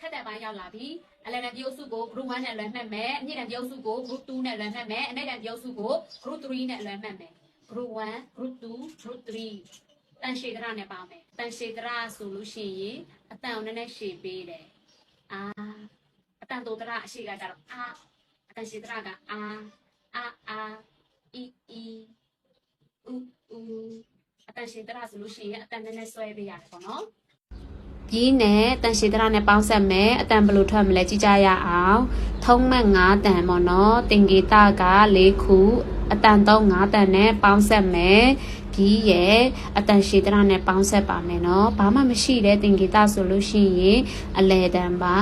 ခက်တဲ့ပိုင်းရောက်လာပြီအလယ်တန်ပြုတ်စုကို group 1နဲ့လွယ်မှတ်မယ်အမြင့်တန်ပြုတ်စုကို group 2နဲ့လွယ်မှတ်မယ်အနိမ့်တန်ပြုတ်စုကို group 3နဲ့လွယ်မှတ်မယ် group 1 group 2 group 3တန်ရှည်တရနဲ့ပေါင်းမယ်တန်ရှည်တရဆိုလို့ရှိရင်အတန်ကိုနည်းနည်းရှည်ပေးတယ်အာအတန်တိုတရအရှိကကြတော့အာအတန်ရှည်တရကအာအာအာအီအီဥဥအတန်ရှည်တရဆိုလို့ရှိရင်အတန်နည်းနည်းဆွဲပေးရတယ်ပေါ့နော် ပြီးနဲ့တန်ရှည်တရနဲ့ပေါင်းဆက်မယ်အတန်ဘယ်လိုထွက်မလဲကြည့်ကြရအောင်ထုံးမဲ့9တန်ပေါ့နော်တင်ဂီတာက4ခုအတန်3 5တန်နဲ့ပေါင်းဆက်မယ်ပြီးရဲ့အတန်ရှည်တရနဲ့ပေါင်းဆက်ပါမယ်နော်ဘာမှမရှိတဲ့တင်ဂီတာဆိုလို့ရှိရင်အလဲတန်ပါ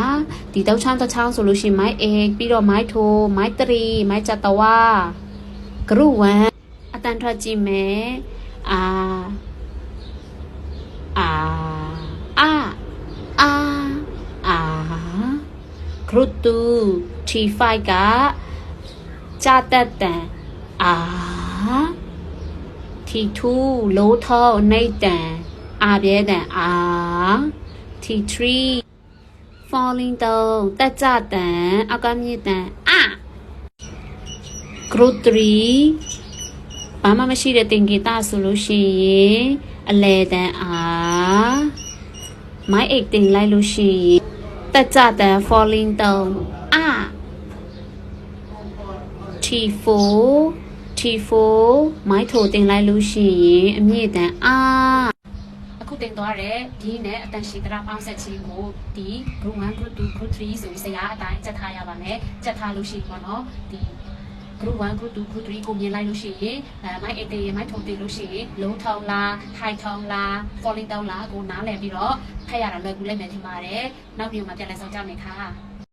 ဒီတောက်ချောင်းတစ်ချောင်းဆိုလို့ရှိရင်မိုက်အေပြီးတော့မိုက်ထိုးမိုက်3မိုက်ချက်တဝါဂရု1အတန်ထွက်ကြည့်မယ်အာအာအာ အာအာ ဂရုတူ T5 ကကြာတက်တန်အာ T2 လိုးထောနေတန်အာပြဲတန်အာ T3 falling down တက်ကြတန်အကမြင့်တန်အာဂရု3ဘာမှမရှိတဲ့တင်ဂီတာဆိုလို့ရှိရင်အလဲတန်အာမိုက်အိတ်တင်လိုက်လို့ရှိရင် တက်ကြတန် falling down အာ T4 T4 မိုက်ထိုတင်လိုက်လို့ရှိရင်အမြင့်တန်အာအခုတင်သွားတဲ့ဒီနဲ့အတန်ရှိတရာပေါင်းဆက်ခြင်းကိုဒီ group 1 group 2 group 3ဆိုပြီးစရာအတိုင်းချက်ထားရပါမယ်ချက်ထားလို့ရှိရင်ပေါ့နော်ဒီ group 1 group 2 group 3ကိုမြင်လိုက်လို့ရှိရင်အဲမိုက်အိတ်တေးမိုက်ထုံတေးလို့ရှိရင်လုံးထောင်းလား high ထောင်းလား falling down လားကိုနားလည်ပြီးတော့ဖတ်ရတာလွယ်ကူလိမ့်မယ်ထင်ပါတယ်နောက်ပြီးမှပြန်လည်ဆောင်ကြမယ်ခါ